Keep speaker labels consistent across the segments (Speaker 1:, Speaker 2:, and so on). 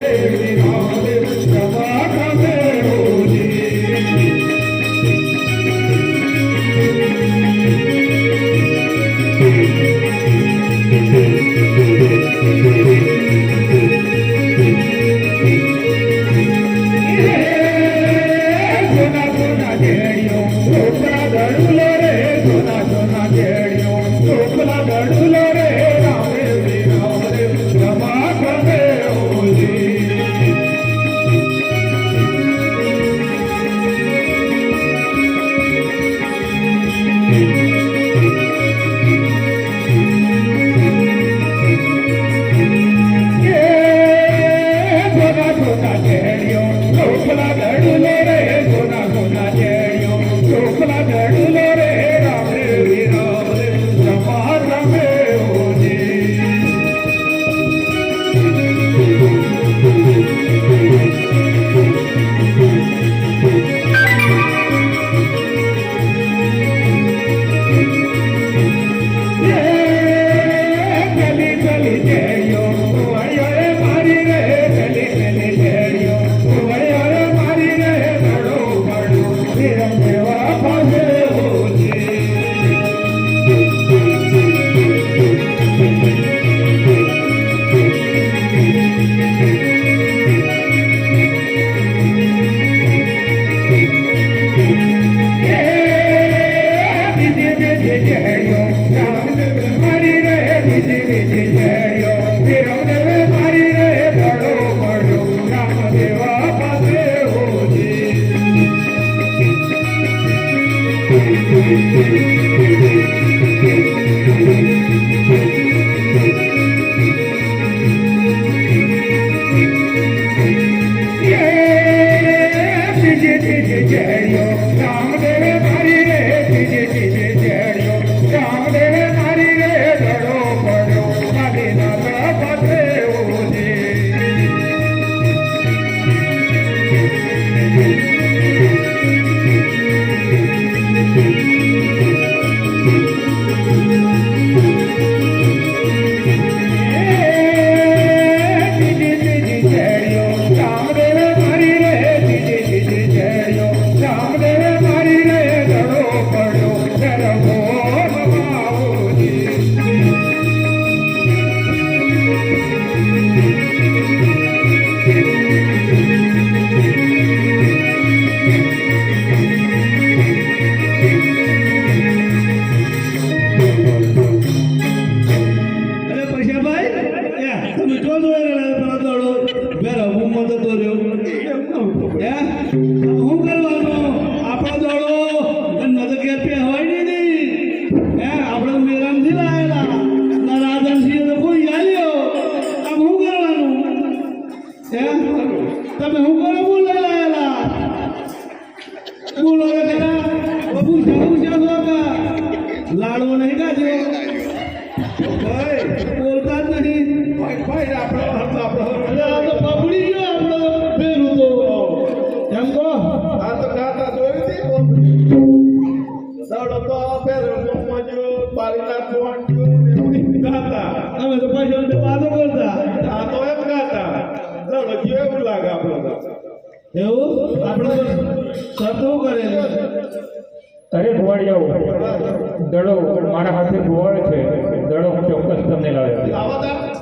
Speaker 1: Hey, અરે बघू शाहू का लाडू नाही का जे बोलतात नाही पाहिजे आपण
Speaker 2: અરે ભુવાડિયાઓ દડો મારા હાથે ભુવાડ છે. દડો હું ચોક્કસ તમને લાવ્યો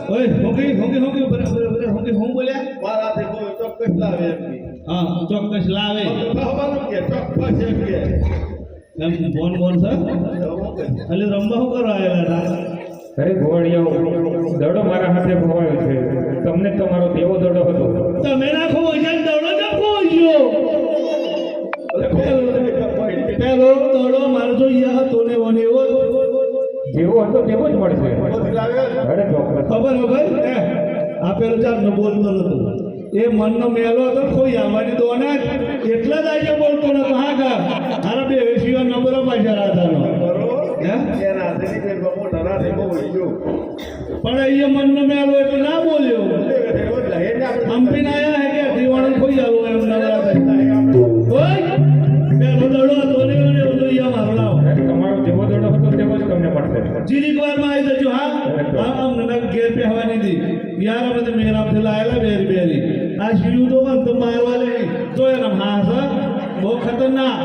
Speaker 1: ઓય હોંગી હોંગી હોંગી બરે બરે બરે હોંગી હોં બોલ્યા? હા ચોક્કસ લાવે. એમ બોન બોન સર? એટલે રમવા શું કરવા આવ્યા હતા?
Speaker 2: અરે દડો મારા હાથે ભુવાયો છે. તમને તમારો દેવો દડો હતો.
Speaker 1: તમે નાખો વજન દડો પેલો દડો મારો જો હતો ને ઓને એવો
Speaker 2: જેવો હતો તેવો જ મળશે. અરે
Speaker 1: ખબર આ પેલો ચાર બોલતો નતો. એ મનનો મેલો હતો કોઈ આવવાની દો એટલા જ આજે બોલતો નતો. હા કા હારા બે વેસીઓ નંબર પાછા રાતાનો હે? પણ અહીંયા મનનો મેલો એટલે ના બોલ્યો. હંપીને આયા હે કે દીવાણું ખોઈ આવો એમ નવરાત્રી? જીરીક વારમાં આવી જજો હા? આમ આમ
Speaker 3: નગ ઘેર પહેવાની દી. યાર બધે મેરા ફેલાયેલા બેરી બેરી આ શિયું તો વખત મારવા લે તો એના હાસ બહુ ખતરનાક.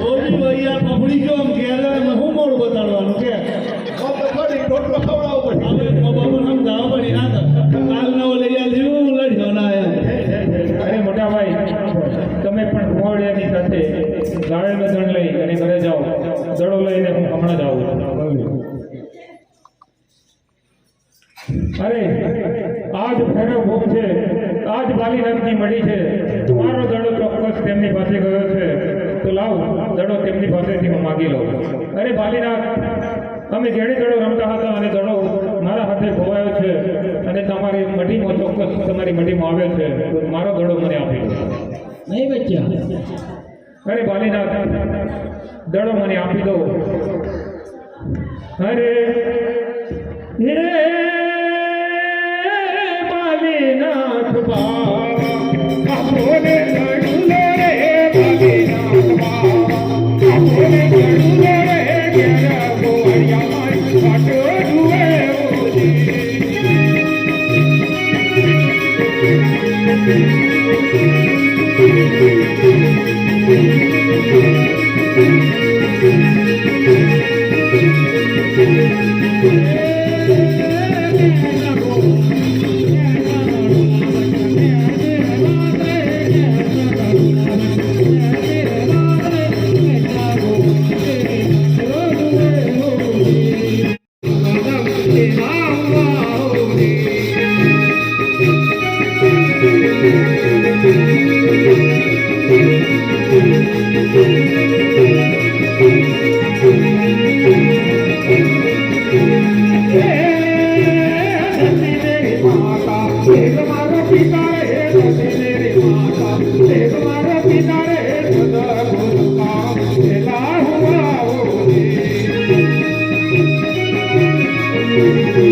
Speaker 3: બહુ બી ભૈયા પપડી ગયો ઘેર હું મોડ બતાડવાનું કે?
Speaker 4: આજ બાલીનાથની મળી છે. મારો દડો ચોક્કસ તેમની પાસે ગયો છે. તો લાવ દડો તેમની પાસેથી હું માગી લઉં. અરે બાલીનાથ અમે જેણે દડો રમતા હતા અને દડો મારા હાથે ખોવાયો છે અને તમારી મઢીમાં ચોક્કસ તમારી મઢીમાં આવ્યો છે મારો દડો મને આપી દો.
Speaker 2: નહીં બચ્યા.
Speaker 4: અરે બાલીનાથ દડો મને આપી દો. અરે રે બાલીનાથ બા આપોને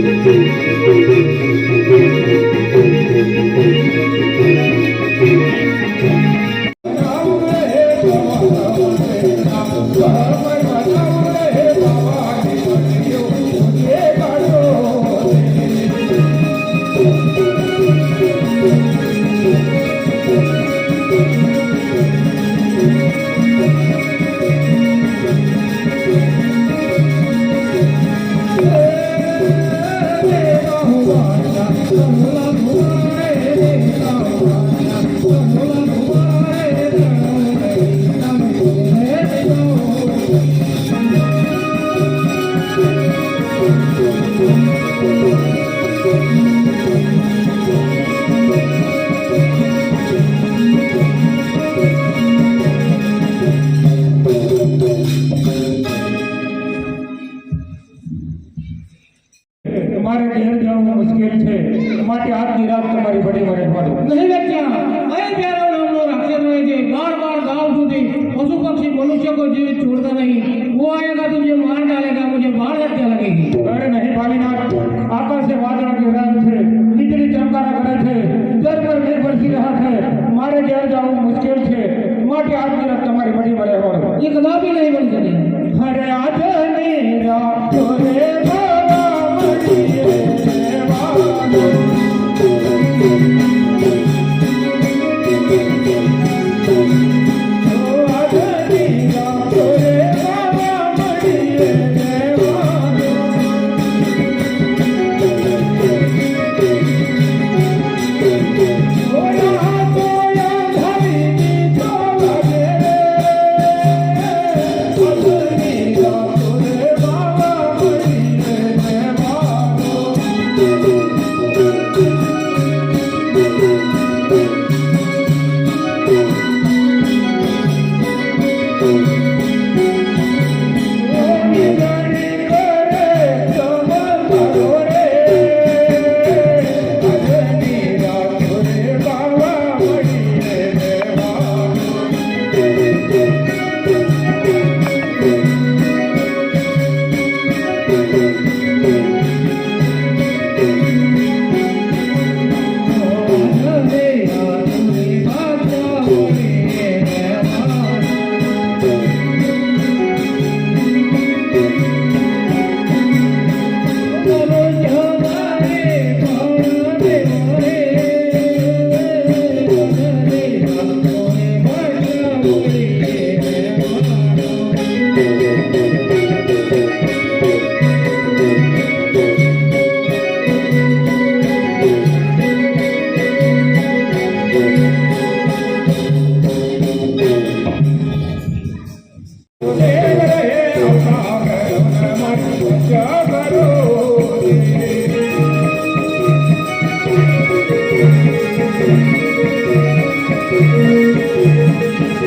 Speaker 4: de, de. તમારે
Speaker 2: एक ना भी नहीं बन
Speaker 5: जाने हरे आते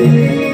Speaker 5: Música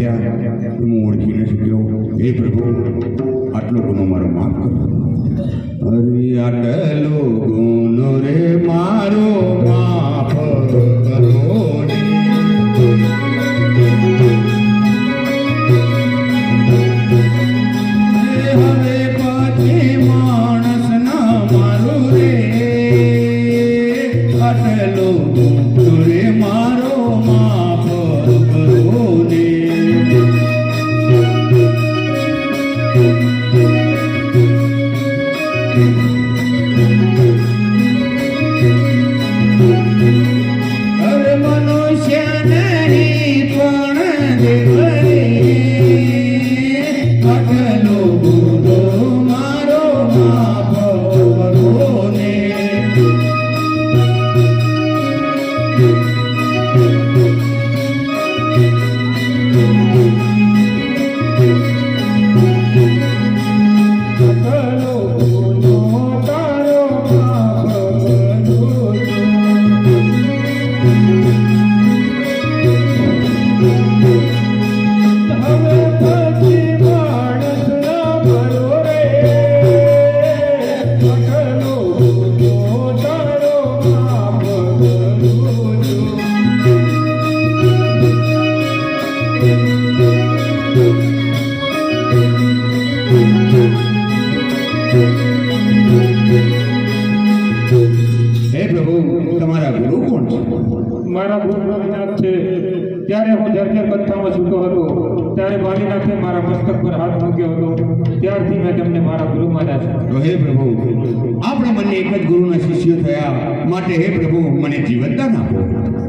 Speaker 5: yeah yeah yeah પણ Música મારા
Speaker 2: પર હાથ મૂક્યો હતો. ત્યારથી મેં તમને મારા ગુરુ માન્યા છે
Speaker 5: તો હે પ્રભુ આપણે બંને એક જ ગુરુના શિષ્ય થયા માટે હે પ્રભુ મને જીવનદાન આપો.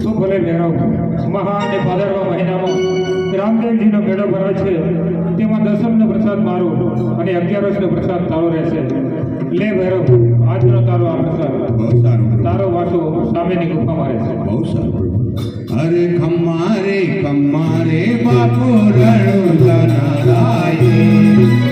Speaker 2: તો ભલે ભેરવ મહા અને ભાદરવા મહિનામાં રામદેવજીનો મેળો ભરાય છે. તેમાં દસમનો પ્રસાદ મારો અને અગિયારસનો પ્રસાદ તારો રહેશે. લે ભૈરવ આજનો તારો આ પ્રસાદ.
Speaker 5: બહુ સારો.
Speaker 2: તારો વાસો સામેની ગુફામાં રહેશે.
Speaker 5: બહુ સારું. અરે ખમ્મા રે ખમ્મા રે બાપુ રણુ રાય